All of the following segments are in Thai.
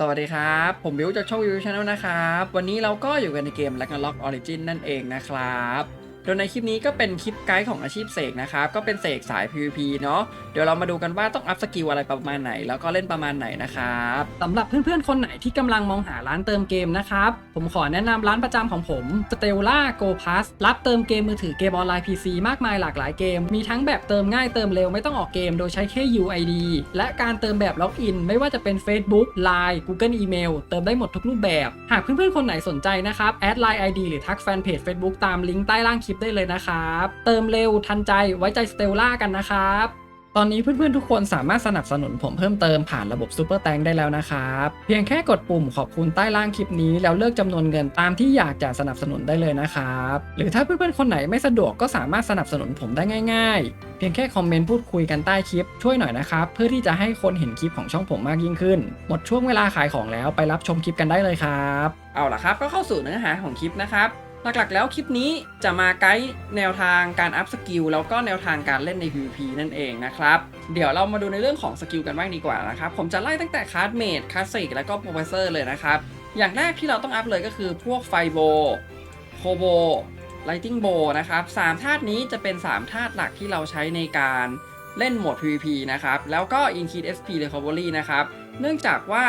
สวัสดีครับ ผมบิวจากช่องวิวชาแนลนะครับ วันนี้เราก็อยู่กันในเกม l a g n a r o k Origin นั่นเองนะครับ โดยในคลิปนี้ก็เป็นคลิปไกด์ของอาชีพเสกนะครับ ก็เป็นเสกสาย PVP เนาะ เดี๋ยวเรามาดูกันว่าต้องอัพสกิลอะไรประมาณไหน แล้วก็เล่นประมาณไหนนะครับสำหรับเพื่อนๆ คนไหนที่กำลังมองหาร้านเติมเกมนะครับ ผมขอแนะนำร้านประจำของผม Stella Go Pass รับเติมเกมมือถือเกมออนไลน์ PC มากมายหลากหลายเกม มีทั้งแบบเติมง่ายเติมเร็วไม่ต้องออกเกม โดยใช้แค่ UID และการเติมแบบล็อกอิน ไม่ว่าจะเป็น Facebook Line Google Email เติมได้หมดทุกรูปแบบ หากเพื่อนๆ คนไหนสนใจนะครับ แอด Line ID หรือทักแฟนเพจ Facebook ตามลิงก์ใต้ล่างคลิปได้เลยนะครับ เติมเร็วทันใจไว้ใจ Stella กันนะครับตอนนี้เพื่อนๆทุกคนสามารถสนับสนุนผมเพิ่มเติมผ่านระบบซูเปอร์แตงได้แล้วนะครับ เพียงแค่กดปุ่มขอบคุณใต้ล่างคลิปนี้ แล้วเลือกจำนวนเงินตามที่อยากจะสนับสนุนได้เลยนะครับ หรือถ้าเพื่อนๆคนไหนไม่สะดวกก็สามารถสนับสนุนผมได้ง่ายๆ เพียงแค่คอมเมนต์พูดคุยกันใต้คลิปช่วยหน่อยนะครับเพื่อที่จะให้คนเห็นคลิปของช่องผมมากยิ่งขึ้น หมดช่วงเวลาขายของแล้วไปรับชมคลิปกันได้เลยครับ เอาล่ะครับก็เข้าสู่เนื้อหาของคลิปนะครับ หลักๆ แล้วคลิปนี้จะมาไกด์แนวทางการอัพสกิลแล้วก็แนวทางการเล่นใน PVP นั่นเองนะครับ เดี๋ยวเรามาดูในเรื่องของสกิลกันบ้างดีกว่านะครับ ผมจะไล่ตั้งแต่คลาสเมดคลาสสิกแล้วก็โปรเฟสเซอร์เลยนะครับ อย่างแรกที่เราต้องอัพเลยก็คือพวกไฟโบโคโบไลติงโบนะครับสามธาตุนี้จะเป็น 3 ธาตุหลักที่เราใช้ในการเล่นโหมด PVP นะครับ แล้วก็ Increase SP Recovery นะครับ เนื่องจากว่า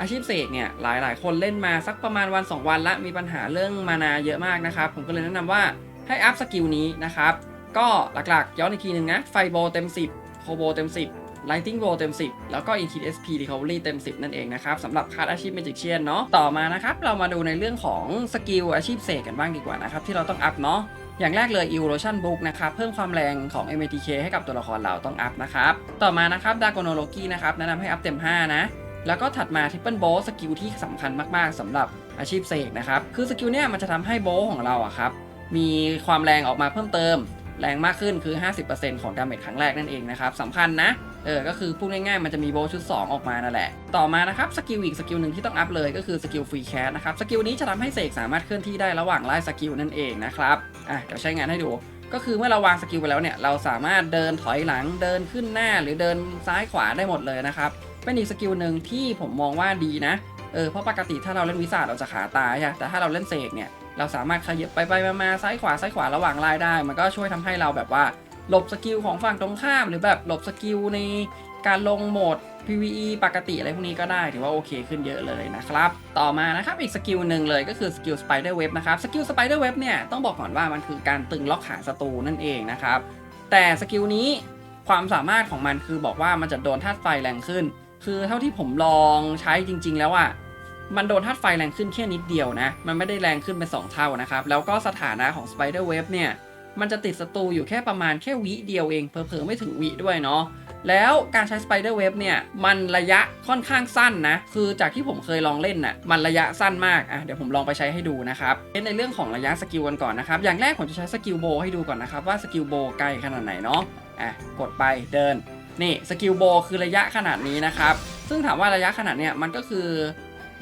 อาชีพเสกเนี่ยหลายๆ คนเล่นมาสักประมาณวัน 2 วันละมีปัญหาเรื่องมานาเยอะมากนะครับ ผมก็เลยแนะนำว่าให้อัพสกิลนี้นะครับก็หลักๆ ย้อนอีกทีหนึ่งนะไฟโบเต็ม 10 โคโบเต็ม 10 Lighting Bow เต็ม 10 แล้วก็ Increase SP Recovery เต็ม 10 นั่นเองนะครับสำหรับคาร์ดอาชีพ Magician เนาะต่อมานะครับ เรามาดูในเรื่องของสกิลอาชีพเสกกันบ้างดีกว่านะครับ ที่เราต้องอัพเนาะอย่างแรกเลย Evolution Book นะครับเพิ่มความแรงของ MATK ให้กับตัวละครเราต้องอัพนะครับ ต่อมานะครับ Dragonology นะครับแนะนำให้อัพเต็ม 5 นะ แล้วก็ถัดมาทิปเปิลโบสกิลที่สำคัญมากๆสำหรับอาชีพเสกนะครับ คือสกิลเนี่ยมันจะทำให้โบสของเราอะครับมีความแรงออกมาเพิ่มเติม แรงมากขึ้นคือ 50%ของดาเมจครั้งแรกนั่นเองนะครับสำคัญนะเออก็คือพูดง่ายๆมันจะมีโบชุด 2 ออกมานั่นแหละ ต่อมานะครับสกิลอีกสกิลหนึ่งที่ต้องอัพเลยก็คือสกิลฟรีแคสนะครับสกิลนี้จะทำให้เสกสามารถเคลื่อนที่ได้ระหว่างไล่สกิลนั่นเองนะครับอะเดี๋ยวใช้งานให้ดู ก็คือเมื่อเราวางสกิลไปแล้วเนี่ยเราสามารถเดินถอยหลังเดินขึ้นหน้าหรือเดินซ้ายขวาได้หมดเลยนะครับ เป็นอีกสกิลหนึ่งที่ผมมองว่าดีนะ เออ เพราะปกติถ้าเราเล่นวิสาเราจะขาตายใช่แต่ถ้าเราเล่นเสกเนี่ย เราสามารถขยับไปไปมามาซ้ายขวาซ้ายขวาระหว่างลายได้ มันก็ช่วยทำให้เราแบบว่าหลบสกิลของฝั่งตรงข้าม หรือแบบหลบสกิลในการลงโหมด PVE ปกติอะไรพวกนี้ก็ได้ถือว่าโอเคขึ้นเยอะเลยนะครับ ต่อมานะครับอีกสกิลหนึ่งเลยก็คือสกิล Spider Web นะครับ สกิล Spider Web เนี่ยต้องบอกก่อนว่ามันคือการตึงล็อกขาศัตรูนั่นเองนะครับ แต่สกิลนี้ความสามารถของมันคือบอกว่ามันจะโดนธาตุไฟแรงขึ้น คือเท่าที่ผมลองใช้จริง ๆ แล้วอะ่ะมันโดนธาตุไฟแรงขึ้นแค่นิดเดียวนะ มันไม่ได้แรงขึ้นเป็น 2 เท่านะครับ แล้วก็สถานะของ Spider Web เนี่ย มันจะติดศัตรูอยู่แค่ประมาณแค่วิเดียวเองเผลอๆไม่ถึงวิด้วยเนาะ แล้วการใช้ Spider Web เนี่ย มันระยะค่อนข้างสั้นนะ คือจากที่ผมเคยลองเล่นน่ะ มันระยะสั้นมาก อะ เดี๋ยวผมลองไปใช้ให้ดูนะครับเป็นในเรื่องของระยะสกิลกันก่อนนะครับ อย่างแรกผมจะใช้สกิลโบให้ดูก่อนนะครับว่าสกิลโบไกลขนาดไหนเนาะ อะ กดไปเดิน นี่สกิลโบคือระยะขนาดนี้นะครับ ซึ่งถามว่าระยะขนาดเนี้ยมันก็คือ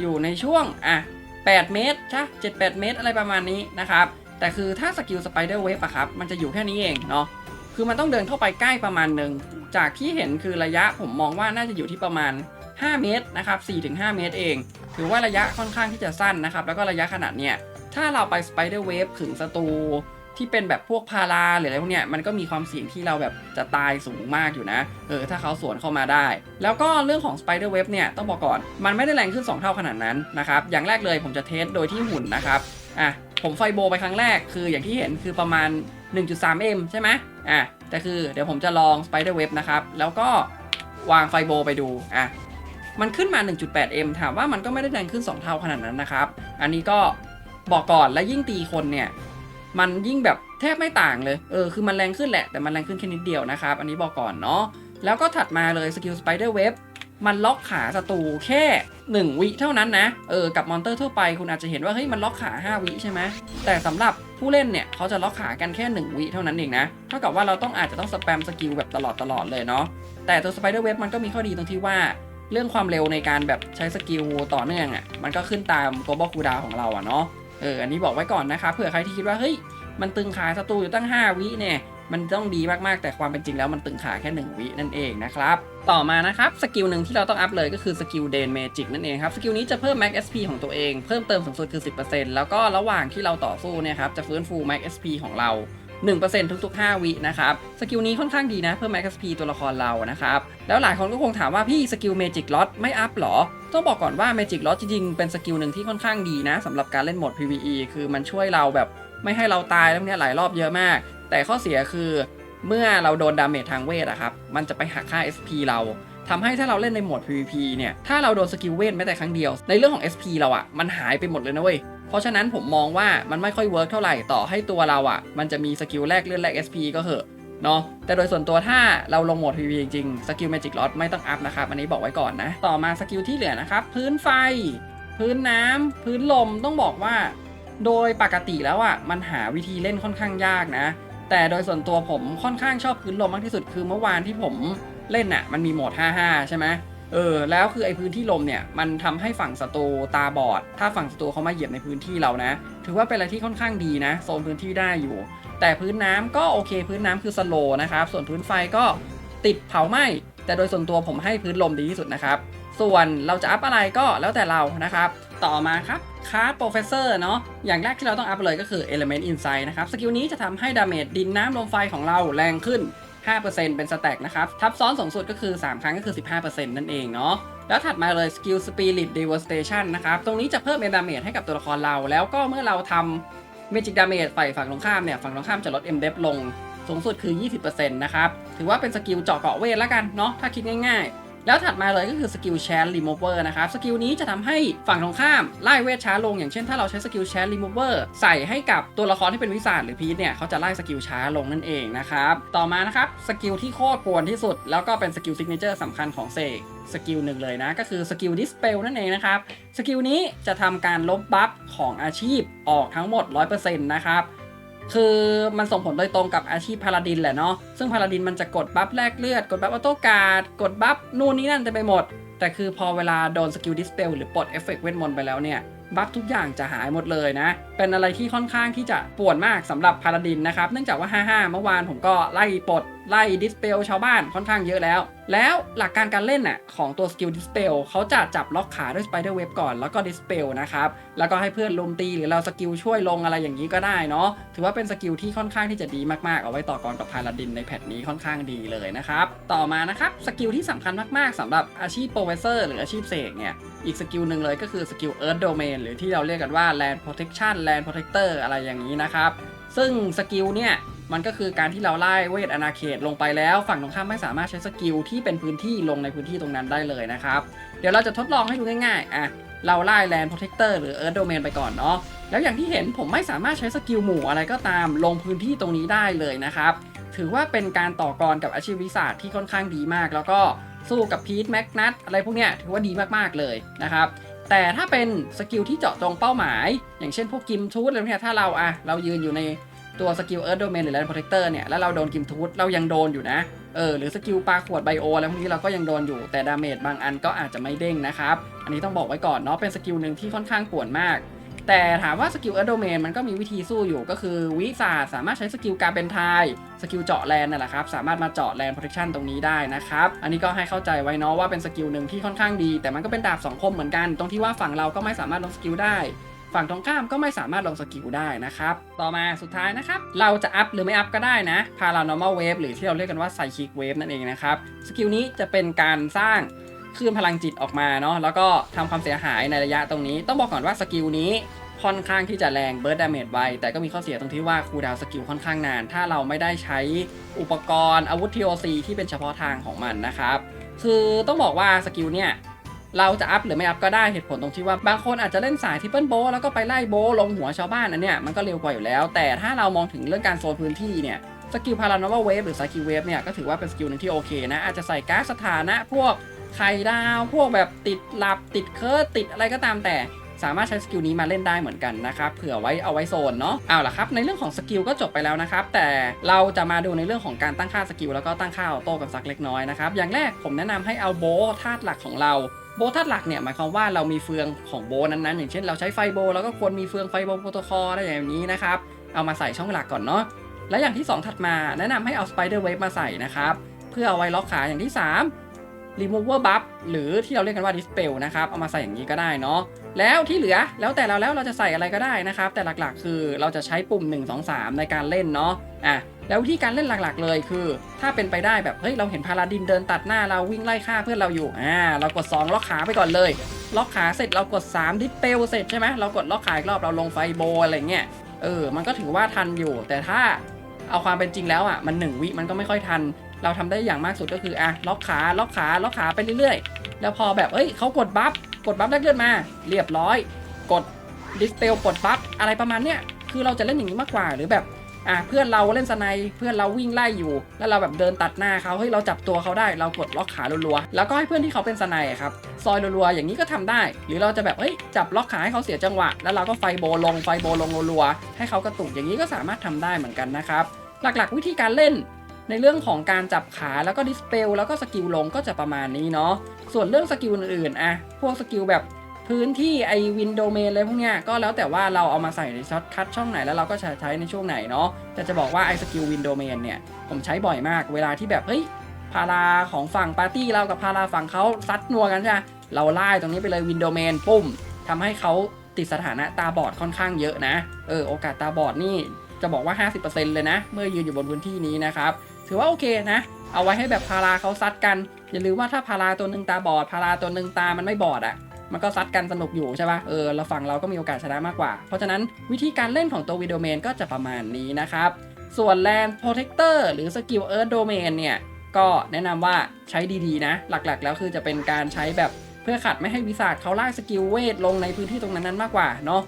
อยู่ในช่วงอะ8 เมตรใช่7 8เมตรอะไรประมาณนี้นะครับแต่คือถ้าสกิลสไปเดอร์เวฟอะครับมันจะอยู่แค่นี้เองเนาะคือมันต้องเดินเข้าไปใกล้ประมาณหนึ่งจากที่เห็นคือระยะผมมองว่าน่าจะอยู่ที่ประมาณ 5 เมตรนะครับ4-5 เมตรเองถือว่าระยะค่อนข้างที่จะสั้นนะครับแล้วก็ระยะขนาดเนี้ยถ้าเราไปสไปเดอร์เวฟถึงศัตรู ที่เป็นแบบพวกพาราหรืออะไรพวกเนี้ยมันก็มีความเสี่ยงที่เราแบบจะตายสูงมากอยู่นะเออถ้าเขาสวนเข้ามาได้ แล้วก็เรื่องของ Spider Web เนี่ยต้องบอกก่อนมันไม่ได้แรงขึ้น 2 เท่าขนาดนั้นนะครับอย่างแรกเลยผมจะเทสโดยที่หุ่นนะครับอะผมไฟโบไปครั้งแรกคืออย่างที่เห็นคือประมาณ 1.3M ใช่ไหมอะแต่คือเดี๋ยวผมจะลอง Spider Web นะครับแล้วก็วางไฟโบไปดูอะมันขึ้นมา 1.8M ถามว่ามันก็ไม่ได้แรงขึ้น 2 เท่าขนาดนั้นนะครับ อันนี้ก็บอกก่อนและยิ่งตีคนเนี่ย มันยิ่งแบบแทบไม่ต่างเลย เออ คือมันแรงขึ้นแหละ แต่มันแรงขึ้นแค่นิดเดียวนะครับ อันนี้บอกก่อนเนาะ แล้วก็ถัดมาเลยสกิลสไปเดอร์เว็บมันล็อกขาศัตรูแค่ 1 วิเท่านั้นนะ เออ กับมอนเตอร์ทั่วไปคุณอาจจะเห็นว่าเฮ้ยมันล็อกขา 5 วิใช่ไหม แต่สำหรับผู้เล่นเนี่ยเขาจะล็อกขากันแค่ 1 วิเท่านั้นเองนะ เท่ากับว่าเราต้องอาจจะต้องสแปมสกิลแบบตลอดตลอดเลยเนาะ แต่ตัวสไปเดอร์เว็บมันก็มีข้อดีตรงที่ว่าเรื่องความเร็วในการแบบใช้สกิลต่อเนื่องอะ่ะ มันก็ขึ้นตาม global cooldown ของเราอะเนาะ เอออันนี้บอกไว้ก่อนนะคะเผื่อใครที่คิดว่าเฮ้ยมันตึงขาศัตรูอยู่ตั้ง 5 วิเนี่ยมันต้องดีมากๆแต่ความเป็นจริงแล้วมันตึงขาแค่ 1 วินั่นเองนะครับ ต่อมานะครับสกิลหนึ่งที่เราต้องอัพเลยก็คือสกิลเดนเมจิกนั่นเองครับสกิลนี้จะเพิ่ม Max SP ของตัวเองเพิ่มเติมสูงสุดคือ 10%แล้วก็ระหว่างที่เราต่อสู้เนี่ยครับจะฟื้นฟู Max SP ของเรา 1%ทุกๆ 5 วินะครับ สกิลนี้ค่อนข้างดีนะ เพิ่ม Max SP ตัวละครเรานะครับ แล้วหลายคนก็คงถามว่าพี่สกิล Magic Lot ไม่อัพหรอ ต้องบอกก่อนว่า Magic Lot จริงๆ เป็นสกิลหนึ่งที่ค่อนข้างดีนะสำหรับการเล่นโหมด PVE คือมันช่วยเราแบบไม่ให้เราตายแล้วเนี่ยหลายรอบเยอะมาก แต่ข้อเสียคือเมื่อเราโดนดาเมจทางเวทอะครับ มันจะไปหักค่า SP เราทำให้ถ้าเราเล่นในโหมด PVP เนี่ย ถ้าเราโดนสกิลเวทแม้แต่ครั้งเดียว ในเรื่องของ SP เราอะมันหายไปหมดเลยนะเว้ย เพราะฉะนั้นผมมองว่ามันไม่ค่อยเวิร์กเท่าไหร่ต่อให้ตัวเราอะมันจะมีสกิลแรกเลื่อนแรก SP ก็เหอะเนาะแต่โดยส่วนตัวถ้าเราลงโหมด PVP จริงสกิล Magic Lot ไม่ต้องอัพนะครับ อันนี้บอกไว้ก่อนนะ ต่อมาสกิลที่เหลือนะครับ พื้นไฟ พื้นน้ำพื้นลมต้องบอกว่า โดยปกติแล้วอะมันหาวิธีเล่นค่อนข้างยากนะ แต่โดยส่วนตัวผมค่อนข้างชอบพื้นลมมากที่สุดคือเมื่อวานที่ผมเล่นน่ะมันมีโหมด 55 ใช่ไหม เออแล้วคือไอพื้นที่ลมเนี่ยมันทำให้ฝั่งศัตรูตาบอด ถ้าฝั่งศัตรูเขามาเหยียบในพื้นที่เรานะ ถือว่าเป็นอะไรที่ค่อนข้างดีนะ โซนพื้นที่ได้อยู่ แต่พื้นน้ำก็โอเค พื้นน้ำคือสโลนะครับ ส่วนพื้นไฟก็ติดเผาไหม้แต่โดยส่วนตัวผมให้พื้นลมดีที่สุดนะครับ ส่วนเราจะอัพอะไรก็แล้วแต่เรานะครับ ต่อมาครับคาร์ดโปรเฟสเซอร์เนาะอย่างแรกที่เราต้องอัพเลยก็คือ Element Insight นะครับ สกิลนี้จะทำให้ดาเมจดินน้ำลมไฟของเราแรงขึ้น 5%เป็นสแต็กนะครับ ทับซ้อนสูงสุดก็คือ 3 ครั้งก็คือ 15%นั่นเองเนาะแล้วถัดมาเลยสกิล Spirit Devastation นะครับ ตรงนี้จะเพิ่มเอดาเมจให้กับตัวละครเรา แล้วก็เมื่อเราทำเมจิกดาเมจฝ่ายฝั่งตรงข้ามเนี่ย ฝั่งตรงข้ามจะลด M d e p ลง สูงสุดคือ 20%นะครับ ถือว่าเป็นสกิลเจาะเกาะเวทแล้วกันเนาะถ้าคิดง่ายๆ แล้วถัดมาเลยก็คือสกิลแชร์รีมูเวอร์นะครับสกิลนี้จะทำให้ฝั่งตรงข้ามไล่เวทช้าลง อย่างเช่นถ้าเราใช้สกิลแชร์รีมูเวอร์ใส่ให้กับตัวละครที่เป็นวิสาหรือพีทเนี่ยเขาจะไล่สกิลช้าลงนั่นเองนะครับต่อมานะครับสกิลที่โคตรกวนที่สุด แล้วก็เป็นสกิลซิกเนเจอร์สำคัญของเซกสกิลหนึ่งเลยนะ ก็คือสกิลดิสเปลนั่นเองนะครับ สกิลนี้จะทำการลบบัฟของอาชีพออกทั้งหมด 100%นะครับ คือมันส่งผลโดยตรงกับอาชีพพาราดินแหละเนาะซึ่งพาราดินมันจะกดบัฟแลกเลือด กดบัฟออโต้การ์ดกดบัฟนู่นนี่นั่นเต็มไปหมด แต่คือพอเวลาโดนสกิลดิสเปลหรือปลดเอฟเฟกต์เวทมนต์ไปแล้วเนี่ย บัฟทุกอย่างจะหายหมดเลยนะ เป็นอะไรที่ค่อนข้างที่จะปวดมากสำหรับพาราดินนะครับ เนื่องจากว่า 55 เมื่อวานผมก็ไล่ปลดไล่ดิสเปลชาวบ้านค่อนข้างเยอะแล้ว แล้วหลักการการเล่นน่ะของตัวสกิลดิสเปลเขาจะจับล็อกขาด้วยสไปเดอร์เว็บก่อนแล้วก็ดิสเปลนะครับ แล้วก็ให้เพื่อนลุมตีหรือเราสกิลช่วยลงอะไรอย่างนี้ก็ได้เนาะถือว่าเป็นสกิลที่ค่อนข้างที่จะดีมากๆ เอาไว้ต่อกรกับพาราดินในแพทนี้ค่อนข้างดีเลยนะครับ ต่อมานะครับสกิลที่สำคัญมากๆสำหรับอาชีพโปรเฟสเซอร์หรืออาชีพเสกเนี่ยอีกสกิลหนึ่งเลยก็คือสกิล Earth Domain หรือที่เราเรียกกันว่า Land Protection Land Protector อะไรอย่างนี้นะครับ ซึ่งสกิลเนี่ยมันก็คือการที่เราไล่เวทอนาเขตลงไปแล้ว ฝั่งตรงข้ามไม่สามารถใช้สกิลที่เป็นพื้นที่ลงในพื้นที่ตรงนั้นได้เลยนะครับ เดี๋ยวเราจะทดลองให้ดูง่ายๆอะเราไล่ Land Protector หรือ Earth Domain ไปก่อนเนาะแล้วอย่างที่เห็นผมไม่สามารถใช้สกิลหมู่อะไรก็ตามลงพื้นที่ตรงนี้ได้เลยนะครับ ถือว่าเป็นการต่อกรกับอาชีพวิสาที่ค่อนข้างดีมาก แล้วก็สู้กับพีทแม็กนัทอะไรพวกเนี้ยถือว่าดีมากๆเลยนะครับ แต่ถ้าเป็นสกิลที่เจาะจงเป้าหมาย อย่างเช่นพวกกิมทูธอะไรพวกเนี้ยถ้าเราอะเรายืนอยู่ในตัวสกิลเอิร์ธโดเมนหรือแลนด์โปรเทคเตอร์เนี่ยแล้วเราโดนกิมทูธเรายังโดนอยู่นะเออหรือสกิลปลาขวดไบโออะไรพวกนี้เราก็ยังโดนอยู่แต่ดาเมจบางอันก็อาจจะไม่เด้งนะครับ อันนี้ต้องบอกไว้ก่อนเนาะเป็นสกิลหนึ่งที่ค่อนข้างป่วนมาก แต่ถามว่าสกิลเอโดเมนมันก็มีวิธีสู้อยู่ก็คือวิสาสามารถใช้สกิลการเป็นทายสกิลเจาะแลนนั่นแหละครับ สามารถมาเจาะแลนโปรเทคชันตรงนี้ได้นะครับ อันนี้ก็ให้เข้าใจไว้เนาะว่าเป็นสกิลหนึ่งที่ค่อนข้างดี แต่มันก็เป็นดาบสองคมเหมือนกัน ตรงที่ว่าฝั่งเราก็ไม่สามารถลงสกิลได้ฝั่งตรงข้ามก็ไม่สามารถลงสกิลได้นะครับ ต่อมาสุดท้ายนะครับ เราจะอัพหรือไม่อัพก็ได้นะ paranormal wave หรือที่เราเรียกกันว่า psychic wave นั่นเองนะครับ สกิลนี้จะเป็นการสร้าง คลื่นพลังจิตออกมาเนาะแล้วก็ทำความเสียหายในระยะตรงนี้ ต้องบอกก่อนว่าสกิลนี้ค่อนข้างที่จะแรงเบิร์ดดาเมจไวแต่ก็มีข้อเสียตรงที่ว่าคูดาวสกิลค่อนข้างนาน ถ้าเราไม่ได้ใช้อุปกรณ์อาวุธ TOC ที่เป็นเฉพาะทางของมันนะครับ คือต้องบอกว่าสกิลเนี่ยเราจะอัพหรือไม่อัพก็ได้เหตุผลตรงที่ว่าบางคนอาจจะเล่นสายทิปเปิลโบแล้วก็ไปไล่โบลงหัวชาวบ้านอันเนี้ยมันก็เร็วกว่าอยู่แล้ว แต่ถ้าเรามองถึงเรื่องการโซนพื้นที่เนี่ยสกิลพารานอวเวฟหรือสกิลเวฟเนี่ยก็ถือว่าเป็นสกิลหนึ่งที่โอเคนะอาจจะใส่การ์ดสถานะพวก ไข่ดาวพวกแบบติดหลับติดเคิร์ดติดอะไรก็ตามแต่สามารถใช้สกิลนี้มาเล่นได้เหมือนกันนะครับเผื่อไว้เอาไว้โซนเนาะเอาล่ะครับ ในเรื่องของสกิลก็จบไปแล้วนะครับ แต่เราจะมาดูในเรื่องของการตั้งค่าสกิลแล้วก็ตั้งค่าออโต้กันสักเล็กน้อยนะครับ อย่างแรกผมแนะนำให้เอาโบธาตุหลักของเราโบธาตุหลักเนี่ยหมายความว่าเรามีเฟืองของโบนั้นๆ อย่างเช่นเราใช้ไฟโบเราก็ควรมีเฟืองไฟโบโปรโตคอลอะไรอย่างนี้นะครับเอามาใส่ช่องหลักก่อนเนาะและอย่างที่ 2 ถัดมา แนะนำให้เอาสไปเดอร์เวฟมาใส่นะครับเพื่อเอาไว้ล็อกขาอย่างที่ 3 remover buff หรือที่เราเรียกกันว่า dispel นะครับ เอามาใส่อย่างนี้ก็ได้เนาะ แล้วที่เหลือแล้วแต่เราแล้วเราจะใส่อะไรก็ได้นะครับ แต่หลักๆ คือเราจะใช้ปุ่ม 1 2 3 ในการเล่นเนาะ อะ แล้ววิธีการเล่นหลักๆ เลยคือ ถ้าเป็นไปได้แบบเฮ้ยเราเห็นพาราดินเดินตัดหน้าเราวิ่งไล่ฆ่าเพื่อนเราอยู่ อ่า เรากด 2 ล็อกขาไปก่อนเลย ล็อกขาเสร็จเรากด 3 ดิสเปลเสร็จใช่ไหมเรากดล็อกขาอีกรอบเราลงไฟโบอะไรเงี้ย เออ มันก็ถือว่าทันอยู่ แต่ถ้า เอาความเป็นจริงแล้วอะมันหนึ่งวิมันก็ไม่ค่อยทัน เราทำได้อย่างมากสุดก็คืออะล็อกขาล็อกขาล็อกขาไปเรื่อยๆ แล้วพอแบบเอ้ยเขากดบัฟกดบัฟแรกเลือดมา เรียบร้อย กดดิสเปลกดบัฟอะไรประมาณเนี้ยคือเราจะเล่นอย่างนี้มากกว่าหรือแบบ อะเพื่อนเราเล่นสไนเพื่อนเราวิ่งไล่อยู่ แล้วเราแบบเดินตัดหน้าเขาเฮ้ยเราจับตัวเขาได้เรากดล็อกขารัวๆแล้วก็ให้เพื่อนที่เขาเป็นสไนครับซอยรัวๆอย่างนี้ก็ทำได้ หรือเราจะแบบเฮ้ยจับล็อกขาให้เขาเสียจังหวะ แล้วเราก็ไฟโบลงไฟโบลงรัวๆให้เขากระตุกอย่างนี้ก็สามารถทำได้เหมือนกันนะครับหลักๆ วิธีการเล่นในเรื่องของการจับขาแล้วก็ดิสเปลแล้วก็สกิลลงก็จะประมาณนี้เนาะส่วนเรื่องสกิลอื่นๆอะพวกสกิลแบบ พื้นที่ไอวินโดเมนอะไรพวกเนี้ยก็แล้วแต่ว่าเราเอามาใส่ในช็อตคัทช่องไหนแล้วเราก็ใช้ใช้ในช่วงไหนเนาะแต่จะบอกว่าไอสกิลวินโดเมนเนี่ยผมใช้บ่อยมากเวลาที่แบบเฮ้ยพาราของฝั่งปาร์ตี้เรากับพาราฝั่งเขาซัดนัวกันใช่ไหมเราไล่ตรงนี้ไปเลยวินโดเมนปุ้มทำให้เขาติดสถานะตาบอดค่อนข้างเยอะนะ เออโอกาสตาบอดนี่จะบอกว่า 50%เลยนะ เมื่อยืนอยู่บนพื้นที่นี้นะครับ ถือว่าโอเคนะ เอาไว้ให้แบบพาราเขาซัดกัน อย่าลืมว่าถ้าพาราตัวหนึ่งตาบอด พาราตัวหนึ่งตามันไม่บอดอะ่ะ มันก็ซัดกันสนุกอยู่ใช่ปะ่ะเออเราฝั่งเราก็มีโอกาสชนะมากกว่า เพราะฉะนั้นวิธีการเล่นของตัววิดีโอเมนก็จะประมาณนี้นะครับ ส่วนแลนด์โปรเทคเตอร์หรือสกิลเอิร์ธโดเมนเนี่ยก็แนะนำว่าใช้ดีๆนะ หลักๆ แล้วคือจะเป็นการใช้แบบเพื่อขัดไม่ให้วิสาดเขาไล่สกิลเวทลงในพื้นที่ตรงนั้นๆมากกว่าเนาะ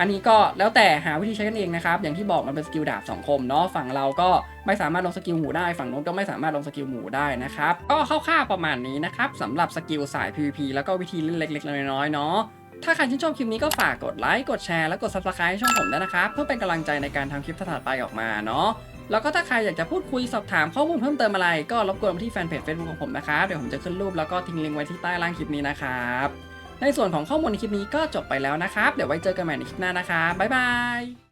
อันนี้ก็แล้วแต่หาวิธีใช้กันเองนะครับ อย่างที่บอกมันเป็นสกิลดาบสองคมเนาะฝั่งเราก็ไม่สามารถลงสกิลหมูได้ฝั่งโน้นก็ไม่สามารถลงสกิลหมูได้นะครับก็คร่าวๆประมาณนี้นะครับสำหรับสกิลสาย PVP แล้วก็วิธีเล่นเล็ก ๆ น้อยๆเนาะถ้าใครชื่นชอบคลิปนี้ก็ฝากกดไลค์กดแชร์และกด subscribe ให้ช่องผมด้วยนะครับ เพื่อเป็นกำลังใจในการทำคลิปถัดไปออกมาเนาะแล้วก็ถ้าใครอยากจะพูดคุยสอบถามข้อมูลเพิ่มเติมอะไร ก็รบกวนมาที่แฟนเพจ Facebook ของผมนะครับเดี๋ยวผมจะขึ้นรูปแล้วก็ทิ้งลิงก์ไว้ที่ใต้ล่างคลิปนี้นะครับ ในส่วนของข้อมูลในคลิปนี้ก็จบไปแล้วนะครับ เดี๋ยวไว้เจอกันใหม่ในคลิปหน้านะครับบ๊ายบาย